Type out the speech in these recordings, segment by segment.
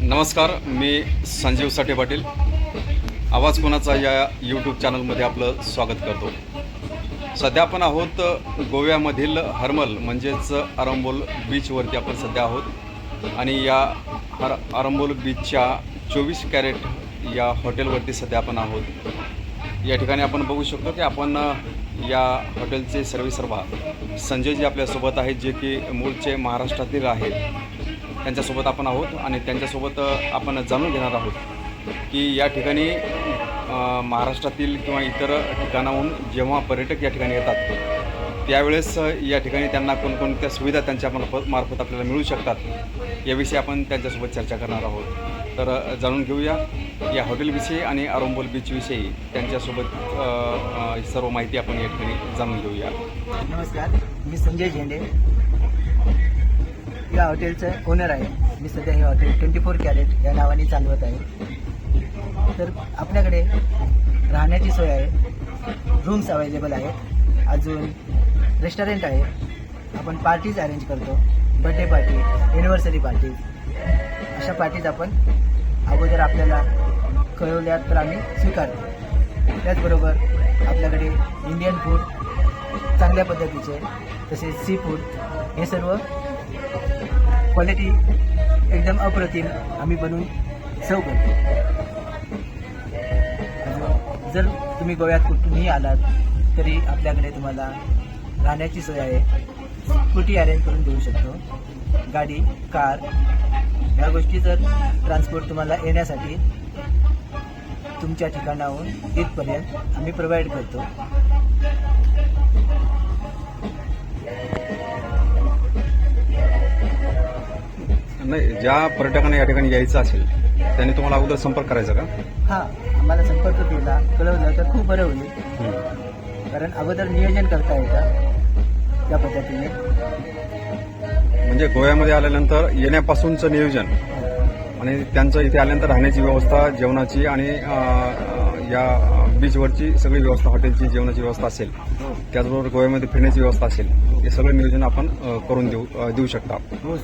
नमस्कार मी संजीव साठे पाटील. आवाज कोणाचा या यूट्यूब चॅनलमध्ये आपलं स्वागत करतो. सध्या आपण आहोत गोव्यामधील हर्मल म्हणजेच आरंबोल बीचवरती आपण सध्या आहोत. आणि या हर आरंबोल बीचच्या चोवीस कॅरेट या हॉटेलवरती सध्या आपण आहोत. या ठिकाणी आपण बघू शकतो की आपण या हॉटेलचे सर्वेसर्वा संजयजी आपल्यासोबत आहेत जे की मूळचे महाराष्ट्रातील आहेत. त्यांच्यासोबत आपण आहोत आणि त्यांच्यासोबत आपण जाणून घेणार आहोत की या ठिकाणी महाराष्ट्रातील किंवा इतर ठिकाणाहून जेव्हा पर्यटक या ठिकाणी येतात त्यावेळेस या ठिकाणी त्यांना कोणकोणत्या सुविधा त्यांच्या मार्फत मार्फत आपल्याला मिळू शकतात याविषयी आपण त्यांच्यासोबत चर्चा करणार आहोत. तर जाणून घेऊया. या हॉटेलविषयी आणि अरोंबोल बीचविषयी त्यांच्यासोबत सर्व माहिती आपण या ठिकाणी जाणून घेऊया. नमस्कार मी संजय झेंडे. या हॉटेलचं ओनर आहे. मी सध्या हे हॉटेल ट्वेंटी फोर कॅरेट या नावाने चालवत आहे. तर आपल्याकडे राहण्याची सोय आहे. रूम्स अवेलेबल आहेत. अजून रेस्टॉरंट आहे. आपण पार्टीज अरेंज करतो. बर्थडे पार्टी एनिव्हर्सरी पार्टीज अशा पार्टीज आपण अगोदर आपल्याला कळवल्या तर आम्ही स्वीकारतो. त्याचबरोबर आपल्याकडे इंडियन फूड चांगल्या पद्धतीचे तसेच सी फूड हे सर्व क्वालिटी एकदम अप्रतिम आम्ही बनवून सर्व करतो. जर तुम्ही गोव्यात कुठूनही आलात तरी आपल्याकडे तुम्हाला राहण्याची सोय आहे. स्कूटी अरेंज करून देऊ शकतो. गाडी कार या गोष्टी जर ट्रान्सपोर्ट तुम्हाला येण्यासाठी तुमच्या ठिकाणाहून इथपर्यंत आम्ही प्रोव्हाइड करतो. नाही ज्या पर्यटकांना या ठिकाणी यायचं असेल त्यांनी तुम्हाला अगोदर संपर्क करायचा का? हां आम्हाला संपर्क केला कळवलं तर खूप बरं होईल. कारण अगोदर नियोजन करता येतं त्या पद्धतीने. म्हणजे गोव्यामध्ये आल्यानंतर येण्यापासूनचं नियोजन आणि त्यांचं इथे आल्यानंतर राहण्याची व्यवस्था जेवणाची आणि या बीचवरची सगळी व्यवस्था हॉटेलची जेवणाची व्यवस्था असेल. त्याचबरोबर गोव्यामध्ये फिरण्याची व्यवस्था असेल. हे सगळं नियोजन आपण करून देऊ देऊ शकता हो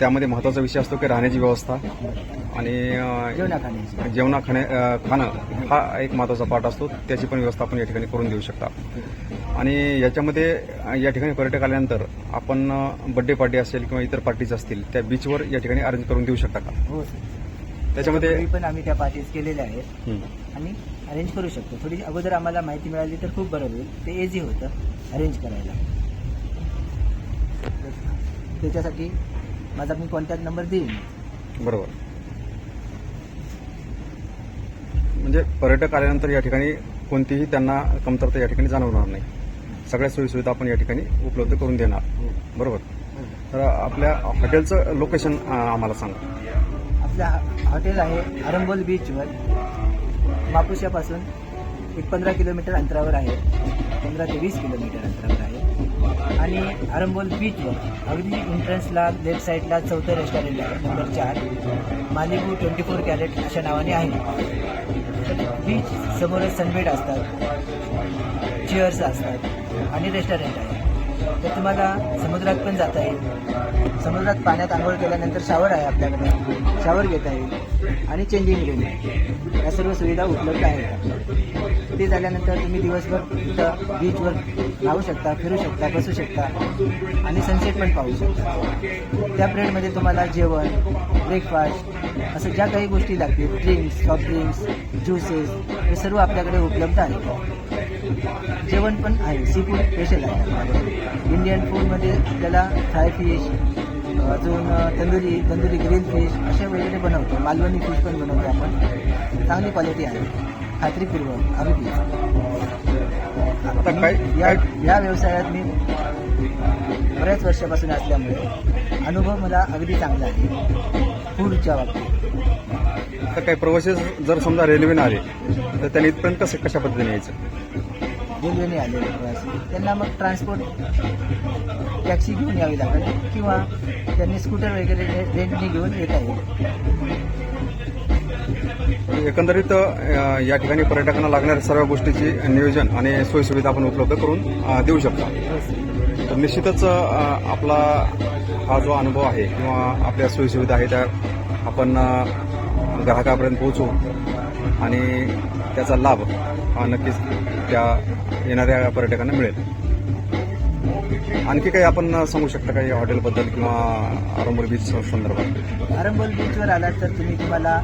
त्यामध्ये महत्त्वाचा विषय असतो की राहण्याची व्यवस्था आणि जेवणा खाणे खाणं हा एक महत्त्वाचा पार्ट असतो. त्याची पण व्यवस्था आपण या ठिकाणी करून देऊ शकता आणि याच्यामध्ये या ठिकाणी पर्यटक आल्यानंतर आपण बड्डे पार्टी असेल किंवा इतर पार्टीज असतील त्या बीचवर या ठिकाणी अरेंज करून देऊ शकता का? हो सर त्याच्यामध्ये पण आम्ही त्या पार्टीज केलेल्या आहेत. आणि अरेंज करू शकतो. थोडी अगोदर आम्हाला माहिती मिळाली तर खूप बरं होईल. ते इझी होतं अरेंज करायला. त्याच्यासाठी माझा मी कॉन्टॅक्ट नंबर देईन. बरोबर. म्हणजे पर्यटक आल्यानंतर या ठिकाणी कोणतीही त्यांना कमतरता या ठिकाणी जाणवणार नाही. सगळ्या सोयीसुविधा आपण या ठिकाणी उपलब्ध करून देणार. बरोबर? तर आपल्या हॉटेलचं लोकेशन आम्हाला सांगा. आपलं हॉटेल आहे आरंबोल बीचवर मापुशापासून एक पंधरा किलोमीटर अंतरावर आहे. पंधरा ते वीस किलोमीटर अंतरावर आहे. आणि आरंबोल बीचवर अगदी एंट्रन्सला लेफ्ट साईडला चौथं रेस्टॉरंट आहे नंबर चार. मालिकू ट्वेंटी फोर कॅरेट अशा नावाने आहे. बीच समोरच सनबेड असतात. चेअर्स असतात. आणि रेस्टॉरंट आहे. तर तुम्हाला समुद्रात पण जाता येईल. समुद्रात पाण्यात आंघोळ केल्यानंतर शावर आहे आपल्याकडे. शावर घेता येईल. आणि चेंजिंग रूम आहे या सर्व सुविधा उपलब्ध आहेत. ते झाल्यानंतर तुम्ही दिवसभर तिथं बीचवर राहू शकता फिरू शकता बसू शकता आणि सनसेट पण पाहू शकता. त्या पिरियडमध्ये तुम्हाला जेवण ब्रेकफास्ट असं ज्या काही गोष्टी लागतील ड्रिंक्स सॉफ्ट ड्रिंक्स ज्युसेस हे सर्व आपल्याकडे उपलब्ध आहेत. जेवण पण आहे सी फूड स्पेशल आहे इंडियन फूडमध्ये आपल्याला फ्राय फिश अजून तंदुरी तंदुरी ग्रिल फिश असे वगैरे बनवतो. मालवणी फिश पण बनवतो आपण. चांगली क्वालिटी आहे. खात्रीपूर्वक काय या या व्यवसायात मी बऱ्याच वर्षापासून असल्यामुळे अनुभव मला अगदी चांगला आहे. फूडच्या बाबतीत. तर काही प्रवासी जर समजा रेल्वेने आले तर त्यांनी इथपर्यंत कसं कशा पद्धतीने यायचं? रेल्वेने आलेले प्रवासी. त्यांना मग ट्रान्सपोर्ट टॅक्सी घेऊन यावी लागेल किंवा त्यांनी स्कूटर वगैरे रेंटने घेऊन येता येईल. एकंदरीत या ठिकाणी पर्यटकांना लागणाऱ्या सर्व गोष्टीची नियोजन आणि सोयीसुविधा आपण उपलब्ध करून देऊ शकतो. तर निश्चितच आपला हा जो अनुभव आहे किंवा आपल्या सोयीसुविधा आहे त्या आपण ग्राहकापर्यंत पोहोचवू आणि त्याचा लाभ हा नक्कीच त्या येणाऱ्या पर्यटकांना मिळेल. आणखी काही आपण सांगू शकता काही हॉटेलबद्दल किंवा आरंबोल बीच संदर्भात? आरंबोल बीचवर आलात तर तुम्ही तुम्हाला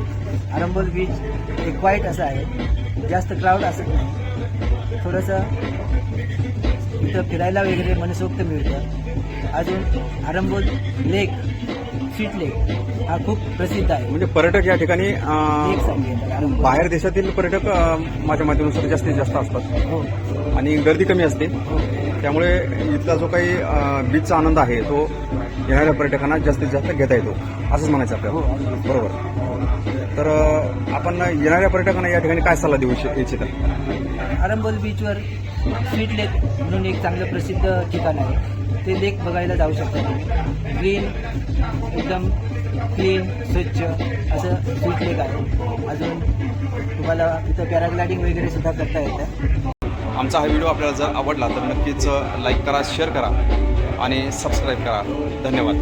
आरंबोल बीच एक वाईट असं आहे. जास्त क्राऊड असत नाही. थोडंसं इथं फिरायला वगैरे मनसोक्त मिळतं. अजून आरंबोल लेक स्वीट लेक हा खूप प्रसिद्ध आहे. म्हणजे पर्यटक या ठिकाणी अ, बाहेर देशातील पर्यटक अ, माझ्या माध्यमानुसार जास्तीत जास्त असतात. हो. आणि गर्दी कमी असते. हो. त्यामुळे इथला जो काही अ, बीचचा आनंद आहे तो येणाऱ्या पर्यटकांना जास्तीत जास्त घेता येतो. असंच म्हणायचं हो आपल्याला अगदी. बरोबर. तर अ, आपण येणाऱ्या पर्यटकांना या ठिकाणी काय सल्ला देऊ इच्छि- इच्छिता. आरंबोल बीचवर स्वीट लेक म्हणून एक चांगलं प्रसिद्ध ठिकाण आहे. ते लेक बघायला जाऊ शकता तुम्ही. ग्रीन एकदम क्लीन स्वच्छ असं स्वीट लेक आहे. अजून तुम्हाला तिथं पॅराग्लायडिंग वगैरे सुद्धा करता येतं. आमचा हा व्हिडिओ आपल्याला जर आवडला तर नक्कीच लाईक करा शेअर करा आणि सबस्क्राईब करा. धन्यवाद.